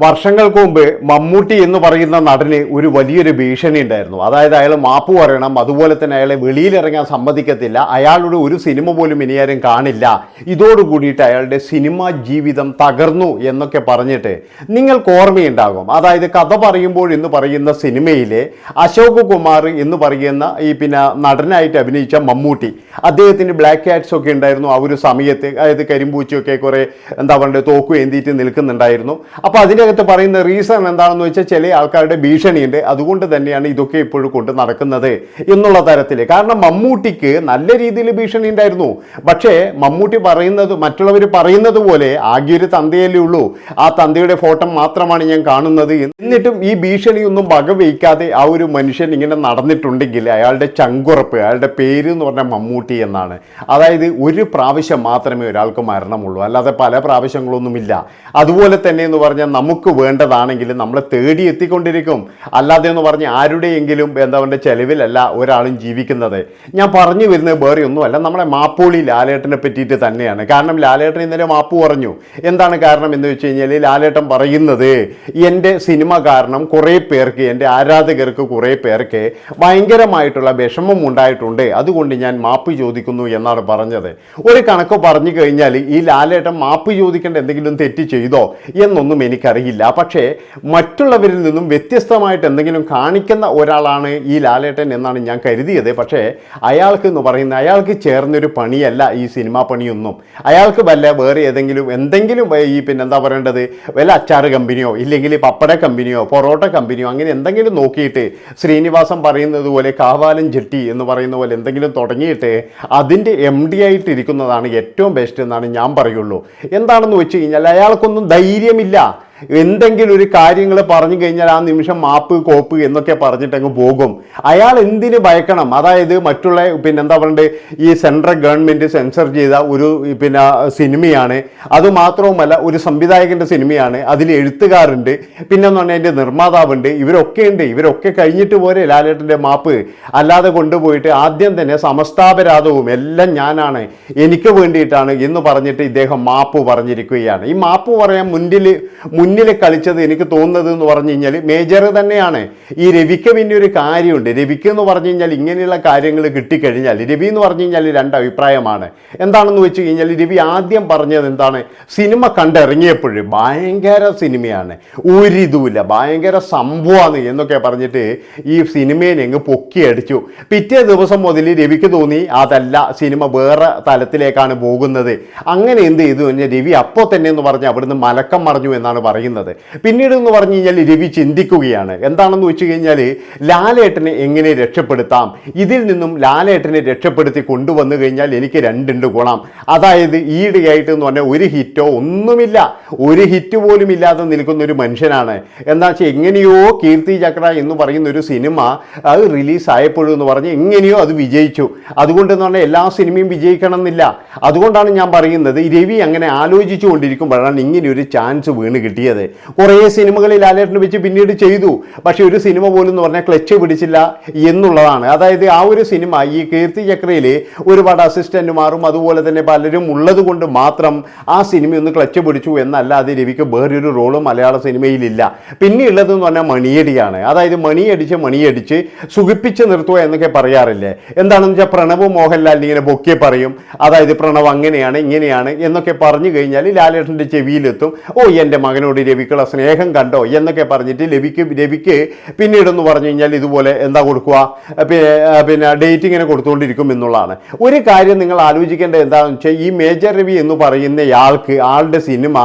വർഷങ്ങൾക്ക് മുമ്പ് മമ്മൂട്ടി എന്ന് പറയുന്ന നടന് ഒരു വലിയൊരു ഭീഷണി ഉണ്ടായിരുന്നു. അതായത് അയാൾ മാപ്പ് പറയണം അതുപോലെ തന്നെ അയാളെ വെളിയിലിറങ്ങാൻ സമ്മതിക്കത്തില്ല അയാളുടെ ഒരു സിനിമ പോലും ഇനിയാരും ആരും കാണില്ല. ഇതോടുകൂടിയിട്ട് അയാളുടെ സിനിമാ ജീവിതം തകർന്നു എന്നൊക്കെ പറഞ്ഞിട്ട് നിങ്ങൾക്ക് ഓർമ്മയുണ്ടാകും. അതായത് കഥ പറയുമ്പോൾ എന്ന് പറയുന്ന സിനിമയിലെ അശോക് കുമാർ എന്ന് പറയുന്ന ഈ പിന്നെ നടനായിട്ട് അഭിനയിച്ച മമ്മൂട്ടി അദ്ദേഹത്തിന് ബ്ലാക്ക് ഹാറ്റ്സ് ഒക്കെ ഉണ്ടായിരുന്നു ആ ഒരു സമയത്ത്. അതായത് കരിമ്പൂച്ചയൊക്കെ കുറേ എന്താ പറയുക തോക്കു ഏന്തിയിട്ട് നിൽക്കുന്നുണ്ടായിരുന്നു. അപ്പോൾ അതിനകത്ത് പറയുന്ന റീസൺ എന്താണെന്ന് വെച്ചാൽ ചില ആൾക്കാരുടെ ഭീഷണിയുണ്ട്. അതുകൊണ്ട് തന്നെയാണ് ഇതൊക്കെ ഇപ്പോഴും കൊണ്ട് നടക്കുന്നത് എന്നുള്ള തരത്തിൽ കാരണം മമ്മൂട്ടിക്ക് നല്ല രീതിയിൽ ഭീഷണി ഉണ്ടായിരുന്നു. പക്ഷേ മമ്മൂട്ടി പറയുന്നത് മറ്റുള്ളവർ പറയുന്നത് പോലെ ആകെ ഒരു തന്തയല്ലേ ഉള്ളൂ. ആ തന്തയുടെ ഫോട്ടോ മാത്രമാണ് ഞാൻ കാണുന്നത് എന്നിട്ടും ഈ ഭീഷണിയൊന്നും വകവയ്ക്കാതെ ആ ഒരു മനുഷ്യൻ ഇങ്ങനെ നടന്നിട്ടുണ്ടെങ്കിൽ അയാളുടെ ചങ്കുറപ്പ് അയാളുടെ പേര് എന്ന് പറഞ്ഞാൽ മമ്മൂട്ടി എന്നാണ്. അതായത് ഒരു പ്രാവശ്യം മാത്രമേ ഒരാൾക്ക് മരണമുള്ളൂ. അല്ലാതെ പല പ്രാവശ്യങ്ങളൊന്നുമില്ല. അതുപോലെ തന്നെ എന്ന് പറഞ്ഞാൽ നമുക്ക് വേണ്ടതാണെങ്കിൽ നമ്മൾ തേടി എത്തിക്കൊണ്ടിരിക്കും. അല്ലാതെ എന്ന് പറഞ്ഞ് ആരുടെയെങ്കിലും എന്താ പറയുക ചെലവിലല്ല ഒരാളും ജീവിക്കുന്നത്. ഞാൻ പറഞ്ഞു വരുന്നത് വേറെ ഒന്നുമല്ല നമ്മുടെ മാപ്പോളി ലാലേട്ടനെ പറ്റിയിട്ട് തന്നെയാണ്. കാരണം ലാലേട്ടൻ ഇന്നലെ മാപ്പ് പറഞ്ഞു. എന്താണ് കാരണം എന്ന് വെച്ച് കഴിഞ്ഞാൽ ലാലേട്ടൻ പറയുന്നത് എന്റെ സിനിമ കാരണം കുറേ പേർക്ക് എന്റെ ആരാധകർക്ക് കുറേ പേർക്ക് ഭയങ്കരമായിട്ടുള്ള വിഷമം ഉണ്ടായിട്ടുണ്ട്. അതുകൊണ്ട് ഞാൻ മാപ്പ് ചോദിക്കുന്നു എന്നാണ് പറഞ്ഞത്. ഒരു കണക്ക് പറഞ്ഞു കഴിഞ്ഞാൽ ഈ ലാലേട്ടൻ മാപ്പ് ചോദിക്കേണ്ട എന്തെങ്കിലും തെറ്റ് ചെയ്തോ എന്നൊന്നും എനിക്കറിയില്ല. പക്ഷേ മറ്റുള്ളവരിൽ നിന്നും വ്യത്യസ്തമായിട്ട് എന്തെങ്കിലും കാണിക്കുന്ന ഒരാളാണ് ഈ ലാലേട്ടൻ എന്നാണ് ഞാൻ കരുതിയത്. പക്ഷേ അയാൾക്ക് എന്ന് പറയുന്നത് അയാൾക്ക് ചേർന്നൊരു പണിയല്ല ഈ സിനിമാ പണിയൊന്നും. അയാൾക്ക് വല്ല വേറെ ഏതെങ്കിലും എന്തെങ്കിലും ഈ പിന്നെ എന്താ പറയേണ്ടത്? വല്ല അച്ചാറ് കമ്പനിയോ ഇല്ലെങ്കിൽ പപ്പട കമ്പനിയോ പൊറോട്ട കമ്പനിയോ അങ്ങനെ എന്തെങ്കിലും നോക്കിയിട്ട് ശ്രീനിവാസം പറയുന്നത് പോലെ കാവാലം ജെട്ടി എന്ന് പറയുന്ന പോലെ എന്തെങ്കിലും തുടങ്ങിയിട്ട് അതിന്റെ എം ഡി ആയിട്ട് ഇരിക്കുന്നതാണ് ഏറ്റവും ബെസ്റ്റ് എന്നാണ് ഞാൻ പറയുള്ളൂ. എന്താണെന്ന് വെച്ച് കഴിഞ്ഞാൽ അയാൾക്കൊന്നും ധൈര്യമില്ല. എന്തെങ്കിലും ഒരു കാര്യങ്ങൾ പറഞ്ഞു കഴിഞ്ഞാൽ ആ നിമിഷം മാപ്പ് കോപ്പ് എന്നൊക്കെ പറഞ്ഞിട്ട് അങ്ങ് പോകും. അയാൾ എന്തിന് ഭയക്കണം? അതായത് മറ്റുള്ള പിന്നെ എന്താ പറയണ്ടേ ഈ സെൻട്രൽ ഗവൺമെന്റ് സെൻസർ ചെയ്ത ഒരു പിന്നെ സിനിമയാണ്. അതുമാത്രവുമല്ല ഒരു സംവിധായകന്റെ സിനിമയാണ്. അതിൽ എഴുത്തുകാരുണ്ട്. പിന്നെ എന്ന് പറഞ്ഞാൽ അതിന്റെ നിർമ്മാതാവുണ്ട്. ഇവരൊക്കെ ഉണ്ട്. ഇവരൊക്കെ കഴിഞ്ഞിട്ട് പോരെ ലാലേട്ടന്റെ മാപ്പ്. അല്ലാതെ കൊണ്ടുപോയിട്ട് ആദ്യം തന്നെ സമസ്താപരാധവും എല്ലാം ഞാനാണ് എനിക്ക് വേണ്ടിയിട്ടാണ് എന്ന് പറഞ്ഞിട്ട് ഇദ്ദേഹം മാപ്പ് പറഞ്ഞിരിക്കുകയാണ്. ഈ മാപ്പ് പറയാൻ മുന്നിൽ മുന്നിൽ കളിച്ചത് എനിക്ക് തോന്നുന്നത് എന്ന് പറഞ്ഞു കഴിഞ്ഞാൽ മേജർ തന്നെയാണ്. ഈ രവിക്ക് പിന്നെ ഒരു കാര്യമുണ്ട്. രവിക്ക് എന്ന് പറഞ്ഞു കഴിഞ്ഞാൽ ഇങ്ങനെയുള്ള കാര്യങ്ങൾ കിട്ടിക്കഴിഞ്ഞാൽ രവി എന്ന് പറഞ്ഞു കഴിഞ്ഞാൽ രണ്ട് അഭിപ്രായമാണ്. എന്താണെന്ന് വെച്ച് കഴിഞ്ഞാൽ രവി ആദ്യം പറഞ്ഞത് എന്താണ്? സിനിമ കണ്ടിറങ്ങിയപ്പോഴും ഭയങ്കര സിനിമയാണ്. ഒരിതുമില്ല ഭയങ്കര സംഭവമാണ് എന്നൊക്കെ പറഞ്ഞിട്ട് ഈ സിനിമയെ അങ്ങ് പൊക്കിയടിച്ചു പിറ്റേ ദിവസം മുതൽ രവിക്ക് തോന്നി അതല്ല സിനിമ വേറെ തലത്തിലേക്കാണ് പോകുന്നത്. അങ്ങനെ എന്ത് ചെയ്തു? രവി അപ്പോൾ തന്നെ എന്ന് പറഞ്ഞ് അവിടുന്ന് മലക്കം മറിഞ്ഞു എന്നാണ് പറയുന്നത് പിന്നീട് എന്ന് പറഞ്ഞു കഴിഞ്ഞാൽ രവി ചിന്തിക്കുകയാണ്. എന്താണെന്ന് വെച്ച് കഴിഞ്ഞാൽ ലാലേട്ടനെ എങ്ങനെ രക്ഷപ്പെടുത്താം? ഇതിൽ നിന്നും ലാലേട്ടനെ രക്ഷപ്പെടുത്തി കൊണ്ടുവന്നു കഴിഞ്ഞാൽ എനിക്ക് രണ്ടുണ്ട് ഗുണം. അതായത് ഈയിടെയായിട്ട് എന്ന് പറഞ്ഞാൽ ഒരു ഹിറ്റോ ഒന്നുമില്ല. ഒരു ഹിറ്റ് പോലും ഇല്ലാതെ നിൽക്കുന്ന ഒരു മനുഷ്യനാണ്. എന്താ വെച്ചാൽ എങ്ങനെയോ കീർത്തി ചക്ര എന്ന് പറയുന്ന ഒരു സിനിമ അത് റിലീസ് എന്ന് പറഞ്ഞ് എങ്ങനെയോ അത് വിജയിച്ചു. അതുകൊണ്ട് എന്ന് പറഞ്ഞാൽ എല്ലാ സിനിമയും വിജയിക്കണം എന്നില്ല അതുകൊണ്ടാണ് ഞാൻ പറയുന്നത് രവി അങ്ങനെ ആലോചിച്ചു കൊണ്ടിരിക്കുമ്പോഴാണ് ഇങ്ങനെ ഒരു ചാൻസ് വീണ് കിട്ടിയത്. കുറേ സിനിമകളിൽ ലാലേട്ടനെ വെച്ച് പിന്നീട് ചെയ്തു. പക്ഷേ ഒരു സിനിമ പോലും എന്ന് പറഞ്ഞാൽ ക്ലച്ച് പിടിച്ചില്ല എന്നുള്ളതാണ്. അതായത് ആ ഒരു സിനിമ ഈ കീർത്തി ചക്രയിൽ ഒരുപാട് അസിസ്റ്റന്റുമാറും അതുപോലെ തന്നെ പലരും ഉള്ളത് കൊണ്ട് മാത്രം ആ സിനിമ ഒന്ന് ക്ലച്ച് പിടിച്ചു എന്നല്ല അത് രവിക്ക് വേറൊരു റോളും മലയാള സിനിമയിലില്ല. പിന്നെയുള്ളതെന്ന് പറഞ്ഞാൽ മണിയടിയാണ്. അതായത് മണിയടിച്ച് മണിയടിച്ച് സുഖിപ്പിച്ച് നിർത്തുക എന്നൊക്കെ പറയാറില്ലേ? എന്താണെന്ന് വെച്ചാൽ പ്രണവ് മോഹൻലാൽ ഇങ്ങനെ പൊക്കി പറയും. അതായത് പ്രണവ് അങ്ങനെയാണ് ഇങ്ങനെയാണ് എന്നൊക്കെ പറഞ്ഞു കഴിഞ്ഞാൽ ലാലേട്ടന്റെ ചെവിയിലെത്തും. ഓ എന്റെ മകനോട് രവിക്കുള്ള സ്നേഹം കണ്ടോ എന്നൊക്കെ പറഞ്ഞിട്ട് രവിക്ക് രവിക്ക് പിന്നീടെന്ന് പറഞ്ഞു കഴിഞ്ഞാൽ ഇതുപോലെ എന്താ കൊടുക്കുക? പിന്നെ ഡേറ്റ് ഇങ്ങനെ കൊടുത്തുകൊണ്ടിരിക്കും എന്നുള്ളതാണ്. ഒരു കാര്യം നിങ്ങൾ ആലോചിക്കേണ്ടത് എന്താണെന്ന് വെച്ചാൽ ഈ മേജർ രവി എന്ന് പറയുന്നയാൾക്ക് ആളുടെ സിനിമ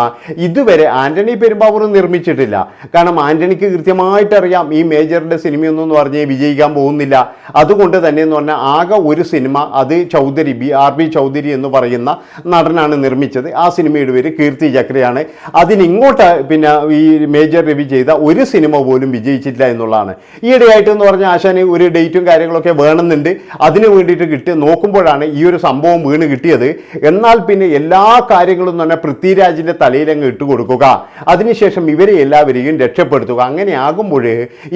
ഇതുവരെ ആന്റണി പെരുമ്പാവൂർ നിർമ്മിച്ചിട്ടില്ല. കാരണം ആന്റണിക്ക് കൃത്യമായിട്ട് അറിയാം ഈ മേജറിന്റെ സിനിമയൊന്നും പറഞ്ഞ് വിജയിക്കാൻ പോകുന്നില്ല. അതുകൊണ്ട് തന്നെ എന്ന് പറഞ്ഞാൽ ആകെ ഒരു സിനിമ അത് Chaudhary B R B Chaudhary എന്ന് പറയുന്ന നടനാണ് നിർമ്മിച്ചത്. ആ സിനിമയുടെ പേര് കീർത്തി ചക്രയാണ്. അതിനിങ്ങോട്ട് പിന്നെ ഈ മേജർ രവി ചെയ്ത ഒരു സിനിമ പോലും വിജയിച്ചിട്ടില്ല എന്നുള്ളതാണ്. ഈയിടെയായിട്ട് എന്ന് പറഞ്ഞാൽ ആശാന് ഒരു ഡേറ്റും കാര്യങ്ങളൊക്കെ വേണമെന്നുണ്ട്. അതിന് വേണ്ടിയിട്ട് കിട്ടി നോക്കുമ്പോഴാണ് ഈ ഒരു സംഭവം വീണ് കിട്ടിയത്. എന്നാൽ പിന്നെ എല്ലാ കാര്യങ്ങളും തന്നെ പൃഥ്വിരാജിന്റെ തലയിലങ്ങ് ഇട്ട് കൊടുക്കുക. അതിനുശേഷം ഇവരെ എല്ലാവരെയും രക്ഷപ്പെടുത്തുക. അങ്ങനെ ആകുമ്പോൾ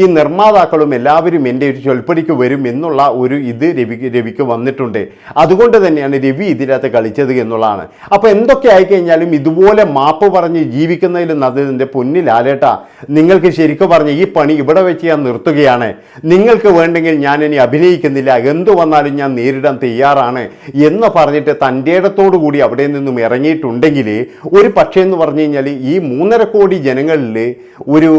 ഈ നിർമ്മാതാക്കളും എല്ലാവരും എന്റെ ഒരു ചൊൽപ്പടിക്ക് വരും എന്നുള്ള ഒരു ഇത് രവിക്ക് രവിക്ക് വന്നിട്ടുണ്ട്. അതുകൊണ്ട് തന്നെയാണ് രവി ഇതിനകത്ത് കളിച്ചത് എന്നുള്ളതാണ്. അപ്പോൾ എന്തൊക്കെ ആയിക്കഴിഞ്ഞാലും ഇതുപോലെ മാപ്പ് പറഞ്ഞ് ജീവിക്കുന്നതിൽ അതിന്റെ ലാലേട്ടാ നിങ്ങൾക്ക് ശരിക്കും പറഞ്ഞ് ഈ പണി ഇവിടെ വെച്ച് ഞാൻ നിർത്തുകയാണ്. നിങ്ങൾക്ക് വേണ്ടെങ്കിൽ ഞാൻ ഇനി അഭിനയിക്കുന്നില്ല. എന്തു വന്നാലും ഞാൻ നേരിടാൻ തയ്യാറാണ് എന്ന് പറഞ്ഞിട്ട് തന്റെ ഇടത്തോടു കൂടി അവിടെ നിന്നും ഇറങ്ങിയിട്ടുണ്ടെങ്കിൽ ഒരു പക്ഷേ എന്ന് പറഞ്ഞു കഴിഞ്ഞാൽ ഈ മൂന്നര കോടി ജനങ്ങളിൽ ഒരു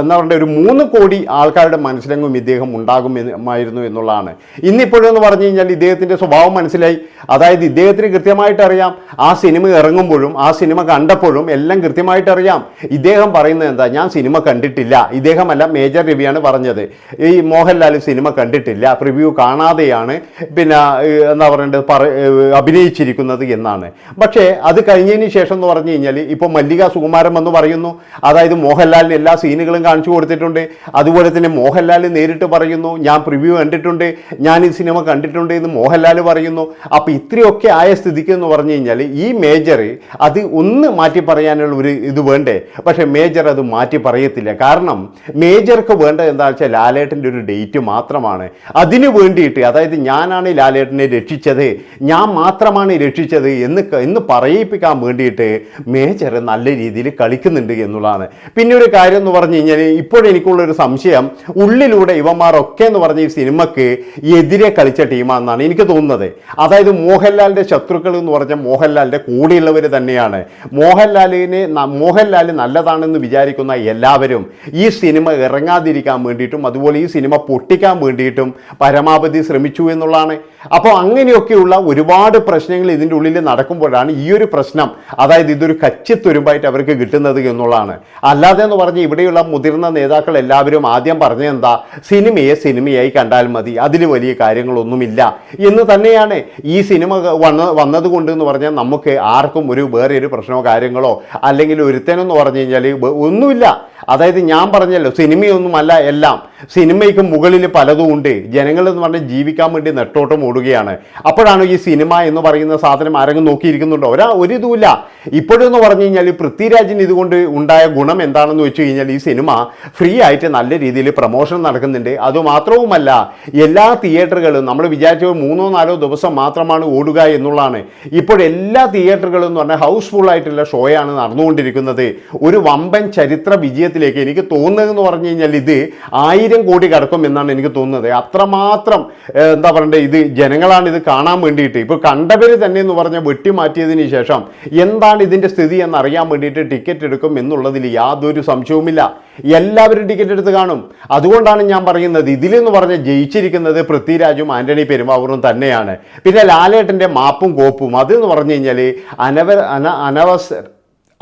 എന്താ പറയുക ഒരു മൂന്ന് കോടി ആൾക്കാരുടെ മനസ്സിലെങ്ങും ഇദ്ദേഹം ഉണ്ടാകുമായിരുന്നു എന്നുള്ളതാണ്. ഇന്നിപ്പോഴെന്ന് പറഞ്ഞു കഴിഞ്ഞാൽ ഇദ്ദേഹത്തിന്റെ സ്വഭാവം മനസ്സിലായി. അതായത് ഇദ്ദേഹത്തിന് കൃത്യമായിട്ട് അറിയാം. ആ സിനിമ ഇറങ്ങുമ്പോഴും ആ സിനിമ കണ്ടപ്പോഴും എല്ലാം കൃത്യമായിട്ട് അറിയാം. ഇദ്ദേഹം പറയുന്നത് എന്താ? ഞാൻ സിനിമ കണ്ടിട്ടില്ല. ഇദ്ദേഹമല്ല മേജർ രവിയാണ് പറഞ്ഞത്. ഈ മോഹൻലാൽ സിനിമ കണ്ടിട്ടില്ല. പ്രിവ്യൂ കാണാതെയാണ് പിന്നെ എന്താ പറയേണ്ടത്? പറ അഭിനയിച്ചിരിക്കുന്നത് എന്നാണ്. പക്ഷേ അത് കഴിഞ്ഞതിന് ശേഷം എന്ന് പറഞ്ഞു കഴിഞ്ഞാൽ ഇപ്പോൾ മല്ലിക സുകുമാരൻ എന്ന് പറയുന്നു. അതായത് മോഹൻലാലിന് എല്ലാ സീനുകളും കാണിച്ചു കൊടുത്തിട്ടുണ്ട്. അതുപോലെ തന്നെ മോഹൻലാൽ നേരിട്ട് പറയുന്നു ഞാൻ പ്രിവ്യൂ കണ്ടിട്ടുണ്ട്. ഞാൻ ഈ സിനിമ കണ്ടിട്ടുണ്ട് എന്ന് മോഹൻലാൽ പറയുന്നു. അപ്പോൾ ഇത്രയൊക്കെ ആയ സ്ഥിതിക്ക് എന്ന് പറഞ്ഞു കഴിഞ്ഞാൽ ഈ മേജർ അത് ഒന്ന് മാറ്റി പറയാനുള്ള ഒരു ഇത് വേണ്ടേ? പക്ഷേ മേജർ അത് മാറ്റി പറയത്തില്ല. കാരണം മേജർക്ക് വേണ്ട എന്താ വെച്ചാൽ ലാലേട്ടന്റെ ഒരു ഡേറ്റ് മാത്രമാണ്. അതിനു വേണ്ടിയിട്ട് അതായത് ഞാനാണ് ലാലേട്ടനെ രക്ഷിച്ചത് ഞാൻ മാത്രമാണ് രക്ഷിച്ചത് എന്ന് എന്ന് പറയിപ്പിക്കാൻ വേണ്ടിയിട്ട് മേജർ നല്ല രീതിയിൽ കളിക്കുന്നുണ്ട് എന്നുള്ളതാണ്. പിന്നെ ഒരു കാര്യം എന്ന് പറഞ്ഞു കഴിഞ്ഞാൽ ഇപ്പോഴെനിക്കുള്ളൊരു സംശയം ഉള്ളിലൂടെ ഇവന്മാരൊക്കെ എന്ന് പറഞ്ഞ ഈ സിനിമക്ക് എതിരെ കളിച്ച ടീമാണെന്നാണ് എനിക്ക് തോന്നുന്നത്. അതായത് മോഹൻലാലിന്റെ ശത്രുക്കൾ എന്ന് പറഞ്ഞാൽ മോഹൻലാലിന്റെ കൂടെയുള്ളവർ തന്നെയാണ്. മോഹൻലാലിനെ ന- മോഹൻലാൽ നല്ലതാണെന്ന് വിചാരിക്കുന്ന എല്ലാവരും ഈ സിനിമ ഇറങ്ങാതിരിക്കാൻ വേണ്ടിയിട്ടും അതുപോലെ ഈ സിനിമ പൊട്ടിക്കാൻ വേണ്ടിയിട്ടും പരമാവധി ശ്രമിച്ചു എന്നുള്ളതാണ്. അപ്പോൾ അങ്ങനെയൊക്കെയുള്ള ഒരുപാട് പ്രശ്നങ്ങൾ ഇതിന്റെ ഉള്ളിൽ നടക്കുമ്പോഴാണ് ഈ ഒരു പ്രശ്നം അതായത് ഇതൊരു കച്ചിത്തുരുമ്പായിട്ട് അവർക്ക് കിട്ടുന്നത് എന്നുള്ളതാണ്. അല്ലാതെ എന്ന് പറഞ്ഞ് ഇവിടെയുള്ള മുതിർന്ന നേതാക്കൾ എല്ലാവരും ആദ്യം പറഞ്ഞെന്താ സിനിമയെ സിനിമയായി കണ്ടാൽ മതി അതിൽ വലിയ കാര്യങ്ങളൊന്നുമില്ല. എന്ന് തന്നെയാണ് ഈ സിനിമ വന്ന വന്നതുകൊണ്ട് എന്ന് പറഞ്ഞാൽ നമുക്ക് ആർക്കും ഒരു വേറെ ഒരു പ്രശ്നമോ കാര്യങ്ങളോ അല്ലെങ്കിൽ ഒരുത്തനെന്ന് പറഞ്ഞു കഴിഞ്ഞാൽ ഒന്നുമില്ല. അതായത് ഞാൻ പറഞ്ഞല്ലോ സിനിമയൊന്നുമല്ല എല്ലാം. സിനിമയ്ക്ക് മുകളിൽ പലതും ഉണ്ട്. ജനങ്ങൾ എന്ന് പറഞ്ഞാൽ ജീവിക്കാൻ വേണ്ടി നെട്ടോട്ടം ഓടുകയാണ്. അപ്പോഴാണ് ഈ സിനിമ എന്ന് പറയുന്ന സാധനം ആരെങ്കിലും നോക്കിയിരിക്കുന്നുണ്ടോ? ഒരാ ഒരു ഇതുമില്ല ഇപ്പോഴെന്ന് പറഞ്ഞു കഴിഞ്ഞാൽ പൃഥ്വിരാജിന് ഇതുകൊണ്ട് ഉണ്ടായ ഗുണം എന്താണെന്ന് വെച്ച് കഴിഞ്ഞാൽ ഈ സിനിമ ഫ്രീ ആയിട്ട് നല്ല രീതിയിൽ പ്രമോഷൻ നടക്കുന്നുണ്ട്. അതുമാത്രവുമല്ല എല്ലാ തിയേറ്ററുകളും നമ്മൾ വിചാരിച്ച മൂന്നോ നാലോ ദിവസം മാത്രമാണ് ഓടുക എന്നുള്ളതാണ്. ഇപ്പോഴെല്ലാ തിയേറ്ററുകളും എന്ന് പറഞ്ഞാൽ ഹൗസ്ഫുൾ ആയിട്ടുള്ള ഷോയാണ് നടന്നുകൊണ്ടിരിക്കുന്നത്. ഒരു വമ്പൻ ചരിത്ര വിജയത്തിലേക്ക് എനിക്ക് തോന്നുന്നതെന്ന് പറഞ്ഞു കഴിഞ്ഞാൽ ഇത് ആയിരം കോടി കടക്കും എന്നാണ് എനിക്ക് തോന്നുന്നത്. അത്രമാത്രം എന്താ പറയണ്ടേ ഇത് ജനങ്ങളാണ് ഇത് കാണാൻ വേണ്ടിയിട്ട്. ഇപ്പോൾ കണ്ടവർ തന്നെ എന്ന് പറഞ്ഞാൽ വെട്ടിമാറ്റിയതിന് ശേഷം എന്താണ് ഇതിന്റെ സ്ഥിതി എന്ന് അറിയാൻ വേണ്ടിയിട്ട് ടിക്കറ്റ് എടുക്കും എന്നുള്ളതിൽ യാതൊരു സംശയവുമില്ല. എല്ലാവരും ടിക്കറ്റ് എടുത്ത് കാണും. അതുകൊണ്ടാണ് ഞാൻ പറയുന്നത് ഇതിലെന്ന് പറഞ്ഞാൽ ജയിച്ചിരിക്കുന്നത് പൃഥ്വിരാജും ആന്റണി പെരുമാവൂറും തന്നെയാണ്. പിന്നെ ലാലേട്ടന്റെ മാപ്പും കോപ്പും അതെന്ന് പറഞ്ഞു കഴിഞ്ഞാൽ അനവ അന അനവസര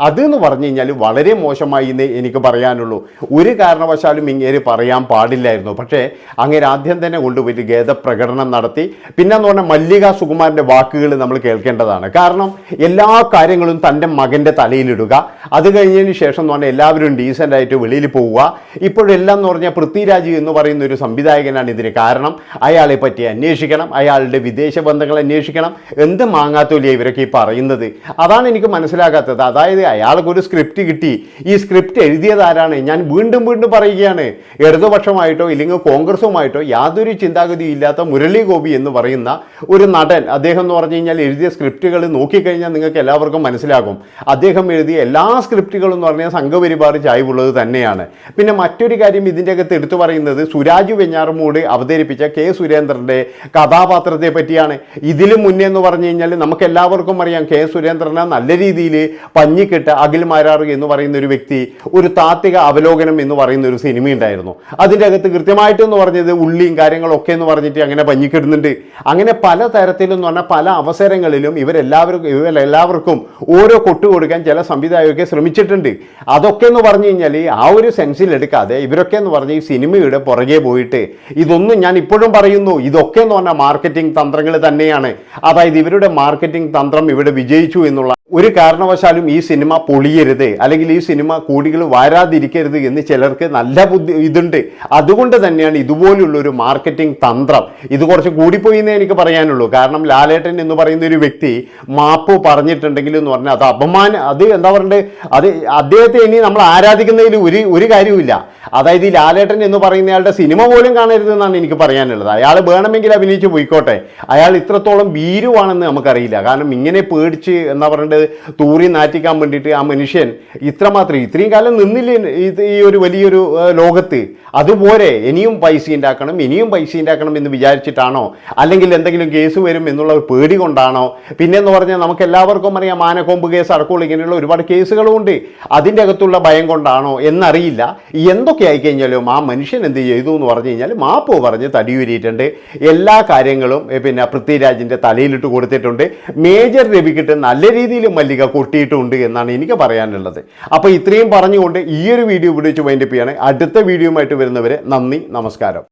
അതെന്ന് പറഞ്ഞു കഴിഞ്ഞാൽ വളരെ മോശമായി എന്ന് എനിക്ക് പറയാനുള്ളൂ. ഒരു കാരണവശാലും ഇങ്ങേര് പറയാൻ പാടില്ലായിരുന്നു. പക്ഷേ അങ്ങേര് ആദ്യം തന്നെ കൊണ്ടുപോയിട്ട് ഖേദപ്രകടനം നടത്തി. പിന്നെ എന്ന് പറഞ്ഞാൽ മല്ലിക സുകുമാരന്റെ വാക്കുകൾ നമ്മൾ കേൾക്കേണ്ടതാണ്. കാരണം എല്ലാ കാര്യങ്ങളും തന്റെ മകന്റെ തലയിലിടുക. അത് കഴിഞ്ഞതിന് ശേഷം എന്ന് പറഞ്ഞാൽ എല്ലാവരും ഡീസന്റ് ആയിട്ട് വെളിയിൽ പോവുക. ഇപ്പോഴെല്ലാം എന്ന് പറഞ്ഞാൽ പൃഥ്വിരാജ് എന്ന് പറയുന്ന ഒരു സംവിധായകനാണ് ഇതിന് കാരണം. അയാളെ പറ്റി അന്വേഷിക്കണം. അയാളുടെ വിദേശ ബന്ധങ്ങൾ അന്വേഷിക്കണം. എന്ത് മാങ്ങാത്തോലിയ ഇവരൊക്കെ ഈ പറയുന്നത്? അതാണ് എനിക്ക് മനസ്സിലാകാത്തത്. അതായത് അയാൾക്ക് ഒരു സ്ക്രിപ്റ്റ് കിട്ടി. ഈ സ്ക്രിപ്റ്റ് എഴുതിയതാരാണ് ഞാൻ വീണ്ടും വീണ്ടും പറയുകയാണ്. ഇടതുപക്ഷമായിട്ടോ ഇല്ലെങ്കിൽ കോൺഗ്രസുമായിട്ടോ യാതൊരു ചിന്താഗതിയും ഇല്ലാത്ത മുരളി ഗോപി എന്ന് പറയുന്ന ഒരു നടൻ അദ്ദേഹം എന്ന് പറഞ്ഞു കഴിഞ്ഞാൽ എഴുതിയ സ്ക്രിപ്റ്റുകൾ നോക്കിക്കഴിഞ്ഞാൽ നിങ്ങൾക്ക് എല്ലാവർക്കും മനസ്സിലാകും. അദ്ദേഹം എഴുതിയ എല്ലാ സ്ക്രിപ്റ്റുകളും എന്ന് പറഞ്ഞാൽ സംഘപരിവാർ ചായ്വുള്ളത് തന്നെയാണ്. പിന്നെ മറ്റൊരു കാര്യം ഇതിന്റെ അകത്ത് എടുത്തു പറയുന്നത് സുരാജ് വെഞ്ഞാറമൂട് അവതരിപ്പിച്ച കെ സുരേന്ദ്രന്റെ കഥാപാത്രത്തെ പറ്റിയാണ്. ഇതിലും മുന്നേ എന്ന് പറഞ്ഞു കഴിഞ്ഞാൽ നമുക്ക് എല്ലാവർക്കും അറിയാം കെ സുരേന്ദ്രനെ നല്ല രീതിയിൽ പഞ്ഞിക്കെട്ട് അഖിൽ മാരാർ എന്ന് പറയുന്ന ഒരു വ്യക്തി ഒരു താത്വിക അവലോകനം എന്ന് പറയുന്ന ഒരു സിനിമ ഉണ്ടായിരുന്നു. അതിന്റെ അകത്ത് കൃത്യമായിട്ട് എന്ന് പറഞ്ഞത് ഉള്ളിയും കാര്യങ്ങളൊക്കെ എന്ന് പറഞ്ഞിട്ട് അങ്ങനെ പഞ്ഞിക്കിടുന്നുണ്ട് അങ്ങനെ പല തരത്തിലും പറഞ്ഞാൽ പല അവസരങ്ങളിലും ഇവരെല്ലാവർക്കും ഇവരെല്ലാവർക്കും ഓരോ കൊട്ടു കൊടുക്കാൻ ചില സംവിധായകരൊക്കെ ശ്രമിച്ചിട്ടുണ്ട്. അതൊക്കെ എന്ന് പറഞ്ഞു കഴിഞ്ഞാൽ ആ ഒരു സെൻസിൽ എടുക്കാതെ ഇവരൊക്കെ എന്ന് പറഞ്ഞ ഈ സിനിമയുടെ പുറകെ പോയിട്ട് ഇതൊന്നും ഞാൻ ഇപ്പോഴും പറയുന്നു ഇതൊക്കെ എന്ന് പറഞ്ഞാൽ മാർക്കറ്റിംഗ് തന്ത്രങ്ങൾ തന്നെയാണ്. അതായത് ഇവരുടെ മാർക്കറ്റിംഗ് തന്ത്രം ഇവിടെ വിജയിച്ചു എന്നുള്ള ഒരു കാരണവശാലും ഈ സിനിമ പൊളിയരുത് അല്ലെങ്കിൽ ഈ സിനിമ കോടികൾ വരാതിരിക്കരുത് എന്ന് ചിലർക്ക് നല്ല ബുദ്ധി ഇതുണ്ട്. അതുകൊണ്ട് തന്നെയാണ് ഇതുപോലുള്ള ഒരു മാർക്കറ്റിംഗ് തന്ത്രം. ഇത് കുറച്ച് കൂടിപ്പോയി എന്നേ എനിക്ക് പറയാനുള്ളൂ. കാരണം ലാലേട്ടൻ എന്ന് പറയുന്ന ഒരു വ്യക്തി മാപ്പ് പറഞ്ഞിട്ടുണ്ടെങ്കിൽ എന്ന് പറഞ്ഞാൽ അത് അപമാനം അത് എന്താ പറയണ്ടേ? അത് അദ്ദേഹത്തെ ഇനി നമ്മൾ ആരാധിക്കുന്നതിൽ ഒരു ഒരു കാര്യവുമില്ല. അതായത് ഈ ലാലേട്ടൻ എന്ന് പറയുന്നയാളുടെ സിനിമ പോലും കാണരുത് എന്നാണ് എനിക്ക് പറയാനുള്ളത്. അയാൾ വേണമെങ്കിൽ അഭിനയിച്ച് പോയിക്കോട്ടെ. അയാൾ ഇത്രത്തോളം ഭീരുവാണെന്ന് നമുക്കറിയില്ല. കാരണം ഇങ്ങനെ പേടിച്ച് എന്താ പറയണ്ടത് തൂറി നാറ്റിക്കാൻ വേണ്ടിയിട്ട് ആ മനുഷ്യൻ ഇത്രമാത്രം ഇത്രയും കാലം നിന്നില്ല ഈ ഒരു വലിയൊരു ലോകത്ത്. അതുപോലെ ഇനിയും പൈസ ഉണ്ടാക്കണം ഇനിയും പൈസ ഉണ്ടാക്കണം എന്ന് വിചാരിച്ചിട്ടാണോ? അല്ലെങ്കിൽ എന്തെങ്കിലും കേസ് വരും എന്നുള്ള ഒരു പേടി കൊണ്ടാണോ? പിന്നെ എന്ന് പറഞ്ഞാൽ നമുക്ക് എല്ലാവർക്കും അറിയാം മാനക്കൊമ്പ് കേസ് അടക്കമുള്ള ഇങ്ങനെയുള്ള ഒരുപാട് കേസുകളുമുണ്ട് അതിന്റെ അകത്തുള്ള ഭയം കൊണ്ടാണോ? എന്നറിയില്ല. എന്തൊക്കെ ആയിക്കഴിഞ്ഞാലും ആ മനുഷ്യൻ എന്ത് ചെയ്തു എന്ന് പറഞ്ഞു കഴിഞ്ഞാൽ മാപ്പ് പറഞ്ഞ് തടിയൂരിയിട്ടുണ്ട്. എല്ലാ കാര്യങ്ങളും പിന്നെ പൃഥ്വിരാജിന്റെ തലയിലിട്ട് കൊടുത്തിട്ടുണ്ട്. മേജർ രവിക്കിട്ട് നല്ല രീതിയിൽ മല്ലിക കൊട്ടിയിട്ടുണ്ട് എന്നാണ് എനിക്ക് പറയാനുള്ളത്. അപ്പോൾ ഇത്രയും പറഞ്ഞുകൊണ്ട് ഈ ഒരു വീഡിയോ ഇവിടെ വെച്ച് വൈൻഡപ്പ് ചെയ്യാണ്. അടുത്ത വീഡിയോയുമായിട്ട് വരുന്നവരെ നന്ദി നമസ്കാരം.